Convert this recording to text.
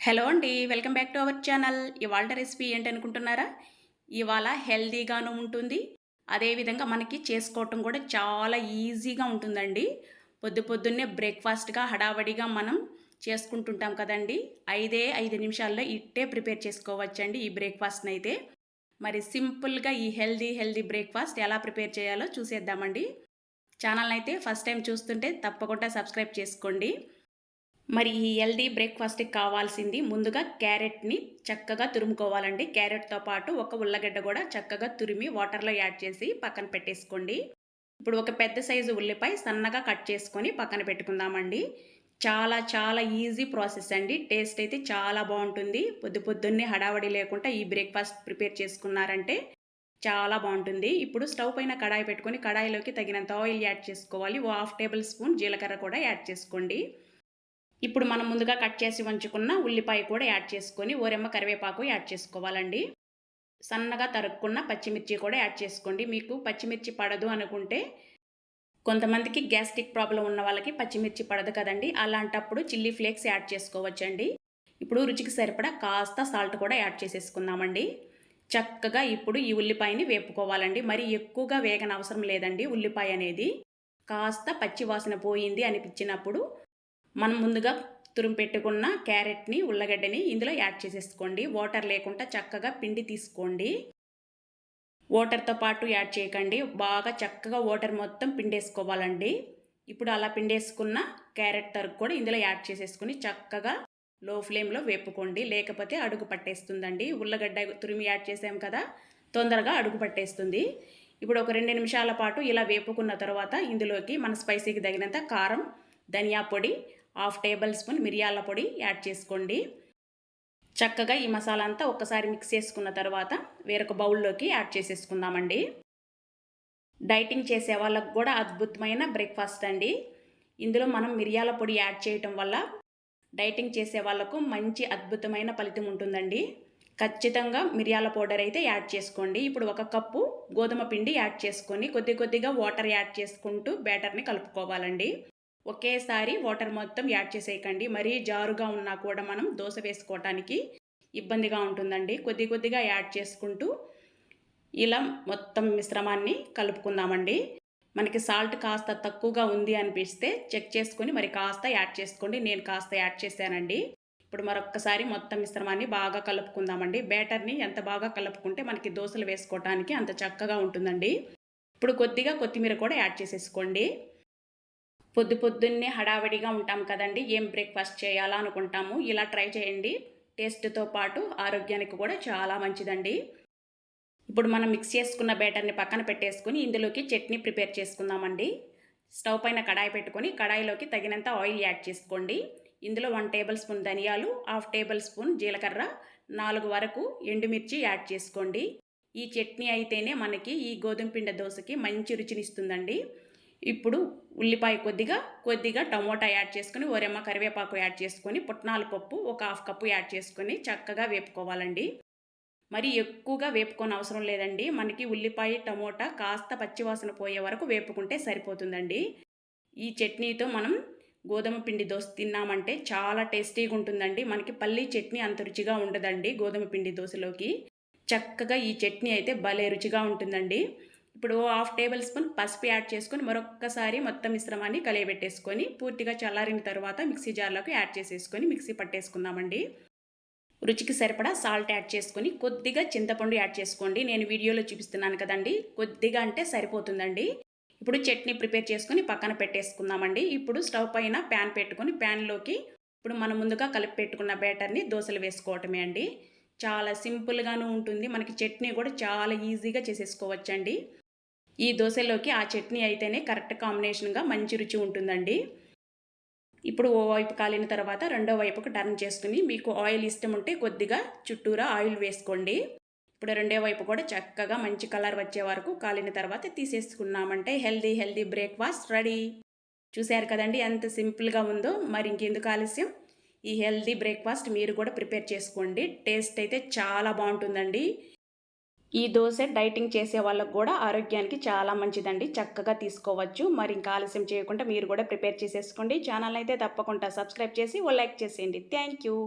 Hello అండి welcome back to our channel. ఇవాళ recipe ఏంటి అనుకుంటున్నారా ఇవాళ హెల్దీగాను ఉంటుంది. అదేవిధంగా మనకి చేసుకోవటం కూడా చాలా ఈజీగా ఉంటుందండి. పొద్దు పొద్దున్నే బ్రేక్ఫాస్ట్గా హడావడిగా మనం చేసుకుంటుంటాం కదండి. ఐదే ఐదు నిమిషాల్లో ఇట్టే ప్రిపేర్ చేసుకోవచ్చండి ఈ బ్రేక్ఫాస్ట్ని అయితే మరి సింపుల్గా ఈ హెల్దీ హెల్దీ బ్రేక్ఫాస్ట్ ఎలా ప్రిపేర్ చేయాలో చూసేద్దామండి. ఛానల్ అయితే ఫస్ట్ టైం చూస్తుంటే తప్పకుండా సబ్స్క్రైబ్ చేసుకోండి. మరి ఈ హెల్దీ బ్రేక్ఫాస్ట్కి కావాల్సింది ముందుగా క్యారెట్ని చక్కగా తురుముకోవాలండి. క్యారెట్తో పాటు ఒక ఉల్లగడ్డ కూడా చక్కగా తురిమి వాటర్లో యాడ్ చేసి పక్కన పెట్టేసుకోండి. ఇప్పుడు ఒక పెద్ద సైజు ఉల్లిపాయ సన్నగా కట్ చేసుకొని పక్కన పెట్టుకుందామండి. చాలా చాలా ఈజీ ప్రాసెస్ అండి. టేస్ట్ అయితే చాలా బాగుంటుంది. పొద్దు పొద్దున్నే హడావడి లేకుండా ఈ బ్రేక్ఫాస్ట్ ప్రిపేర్ చేసుకున్నారంటే చాలా బాగుంటుంది. ఇప్పుడు స్టవ్ పైన కడాయి పెట్టుకొని కడాయిలోకి తగినంత ఆయిల్ యాడ్ చేసుకోవాలి. ఓ హాఫ్ టేబుల్ స్పూన్ జీలకర్ర కూడా యాడ్ చేసుకోండి. ఇప్పుడు మనం ముందుగా కట్ చేసి ఉంచుకున్న ఉల్లిపాయ కూడా యాడ్ చేసుకొని ఓరెమ్మ కరివేపాకు యాడ్ చేసుకోవాలండి. సన్నగా తరుక్కున్న పచ్చిమిర్చి కూడా యాడ్ చేసుకోండి. మీకు పచ్చిమిర్చి పడదు అనుకుంటే కొంతమందికి గ్యాస్ట్రిక్ ప్రాబ్లం ఉన్న వాళ్ళకి పచ్చిమిర్చి పడదు కదండి. అలాంటప్పుడు చిల్లీ ఫ్లేక్స్ యాడ్ చేసుకోవచ్చండి. ఇప్పుడు రుచికి సరిపడా కాస్త సాల్ట్ కూడా యాడ్ చేసేసుకుందామండి. చక్కగా ఇప్పుడు ఈ ఉల్లిపాయని వేపుకోవాలండి. మరి ఎక్కువగా వేగన అవసరం లేదండి ఉల్లిపాయ అనేది. కాస్త పచ్చి వాసన పోయింది అనిపించినప్పుడు మనం ముందుగా తురుము పెట్టుకున్న క్యారెట్ని ఉల్లగడ్డని ఇందులో యాడ్ చేసేసుకోండి. వాటర్ లేకుండా చక్కగా పిండి తీసుకోండి. వాటర్తో పాటు యాడ్ చేయకండి. బాగా చక్కగా వాటర్ మొత్తం పిండేసుకోవాలండి. ఇప్పుడు అలా పిండేసుకున్న క్యారెట్ తరుగు కూడా ఇందులో యాడ్ చేసేసుకుని చక్కగా లో ఫ్లేమ్లో వేపుకోండి. లేకపోతే అడుగు పట్టేస్తుందండి. ఉల్లగడ్డ తురిమి యాడ్ చేసాం కదా తొందరగా అడుగు పట్టేస్తుంది. ఇప్పుడు ఒక రెండు నిమిషాల పాటు ఇలా వేపుకున్న తర్వాత ఇందులోకి మన స్పైసీకి తగినంత కారం ధనియా పొడి హాఫ్ టేబుల్ స్పూన్ మిరియాల పొడి యాడ్ చేసుకోండి. చక్కగా ఈ మసాలా అంతా ఒక్కసారి మిక్స్ చేసుకున్న తర్వాత వేరొక బౌల్లోకి యాడ్ చేసేసుకుందామండి. డైటింగ్ చేసే వాళ్ళకు కూడా అద్భుతమైన బ్రేక్ఫాస్ట్ అండి. ఇందులో మనం మిరియాల పొడి యాడ్ చేయటం వల్ల డైటింగ్ చేసే వాళ్ళకు మంచి అద్భుతమైన ఫలితం ఉంటుందండి. ఖచ్చితంగా మిరియాల పౌడర్ అయితే యాడ్ చేసుకోండి. ఇప్పుడు ఒక కప్పు గోధుమ పిండి యాడ్ చేసుకొని కొద్ది కొద్దిగా వాటర్ యాడ్ చేసుకుంటూ బ్యాటర్ని కలుపుకోవాలండి. ఒకేసారి వాటర్ మొత్తం యాడ్ చేసేయకండి. మరీ జారుగా ఉన్నా కూడా మనం దోశ వేసుకోవటానికి ఇబ్బందిగా ఉంటుందండి. కొద్ది కొద్దిగా యాడ్ చేసుకుంటూ ఇలా మొత్తం మిశ్రమాన్ని కలుపుకుందామండి. మనకి సాల్ట్ కాస్త తక్కువగా ఉంది అనిపిస్తే చెక్ చేసుకొని మరి కాస్త యాడ్ చేసుకోండి. నేను కాస్త యాడ్ చేశానండి. ఇప్పుడు మరొక్కసారి మొత్తం మిశ్రమాన్ని బాగా కలుపుకుందామండి. బ్యాటర్ని ఎంత బాగా కలుపుకుంటే మనకి దోశలు వేసుకోవటానికి అంత చక్కగా ఉంటుందండి. ఇప్పుడు కొద్దిగా కొత్తిమీర కూడా యాడ్ చేసేసుకోండి. పొద్దు పొద్దున్నే హడావిడిగా ఉంటాం కదండి. ఏం బ్రేక్ఫాస్ట్ చేయాలా అనుకుంటాము. ఇలా ట్రై చేయండి. టేస్ట్తో పాటు ఆరోగ్యానికి కూడా చాలా మంచిదండి. ఇప్పుడు మనం మిక్స్ చేసుకున్న బ్యాటర్ని పక్కన పెట్టేసుకుని ఇందులోకి చట్నీ ప్రిపేర్ చేసుకుందామండి. స్టవ్ పైన కడాయి పెట్టుకొని కడాయిలోకి తగినంత ఆయిల్ యాడ్ చేసుకోండి. ఇందులో వన్ టేబుల్ స్పూన్ ధనియాలు హాఫ్ టేబుల్ స్పూన్ జీలకర్ర నాలుగు వరకు ఎండుమిర్చి యాడ్ చేసుకోండి. ఈ చట్నీ అయితేనే మనకి ఈ గోధుమ పిండి దోశకి మంచి రుచినిస్తుందండి. ఇప్పుడు ఉల్లిపాయ కొద్దిగా కొద్దిగా టమోటా యాడ్ చేసుకుని ఒరెమ్మ కరివేపాకు యాడ్ చేసుకొని పుట్నాల పప్పు ఒక హాఫ్ కప్పు యాడ్ చేసుకొని చక్కగా వేపుకోవాలండి. మరి ఎక్కువగా వేపుకొని అవసరం లేదండి. మనకి ఉల్లిపాయ టమోటా కాస్త పచ్చివాసన పోయే వరకు వేపుకుంటే సరిపోతుందండి. ఈ చట్నీతో మనం గోధుమ పిండి దోశ తిన్నామంటే చాలా టేస్టీగా ఉంటుందండి. మనకి పల్లీ చట్నీ అంత రుచిగా ఉండదండి గోధుమ పిండి దోశలోకి. చక్కగా ఈ చట్నీ అయితే భలే రుచిగా ఉంటుందండి. ఇప్పుడు హాఫ్ టేబుల్ స్పూన్ పసుపు యాడ్ చేసుకొని మరొక్కసారి మొత్తం మిశ్రమాన్ని కలియబెట్టేసుకొని పూర్తిగా చల్లారిన తర్వాత మిక్సీ జార్లోకి యాడ్ చేసేసుకొని మిక్సీ పట్టేసుకుందామండి. రుచికి సరిపడా సాల్ట్ యాడ్ చేసుకొని కొద్దిగా చింతపండు యాడ్ చేసుకోండి. నేను వీడియోలో చూపిస్తున్నాను కదండి. కొద్దిగా అంటే సరిపోతుందండి. ఇప్పుడు చట్నీ ప్రిపేర్ చేసుకొని పక్కన పెట్టేసుకుందామండి. ఇప్పుడు స్టవ్ పైన ప్యాన్ పెట్టుకొని ప్యాన్లోకి ఇప్పుడు మనం ముందుగా కలిపి పెట్టుకున్న బ్యాటర్ని దోశలు వేసుకోవటమే అండి. చాలా సింపుల్గాను ఉంటుంది. మనకి చట్నీ కూడా చాలా ఈజీగా చేసేసుకోవచ్చండి. ఈ దోశలోకి ఆ చట్నీ అయితేనే కరెక్ట్ కాంబినేషన్గా మంచి రుచి ఉంటుందండి. ఇప్పుడు ఓ వైపు కాలిన తర్వాత రెండో వైపుకు టర్న్ చేసుకుని మీకు ఆయిల్ ఇష్టం ఉంటే కొద్దిగా చుట్టూరా ఆయిల్ వేసుకోండి. ఇప్పుడు రెండో వైపు కూడా చక్కగా మంచి కలర్ వచ్చే వరకు కాలిన తర్వాత తీసేసుకున్నామంటే హెల్దీ హెల్దీ బ్రేక్ఫాస్ట్ రెడీ. చూశారు కదండి ఎంత సింపుల్గా ఉందో. మరి ఇంకెందుకు ఆలస్యం? ఈ హెల్దీ బ్రేక్ఫాస్ట్ మీరు కూడా ప్రిపేర్ చేసుకోండి. టేస్ట్ అయితే చాలా బాగుంటుందండి. ఈ దోశ డైటింగ్ చేసే వాళ్ళకు కూడా ఆరోగ్యానికి చాలా మంచిదండి. చక్కగా తీసుకోవచ్చు. మరి ఇంకా ఆలస్యం చేయకుండా మీరు కూడా ప్రిపేర్ చేసేసుకోండి. ఛానల్ అయితే తప్పకుండా సబ్స్క్రైబ్ చేసి ఓ లైక్ చేసేయండి. Thank you.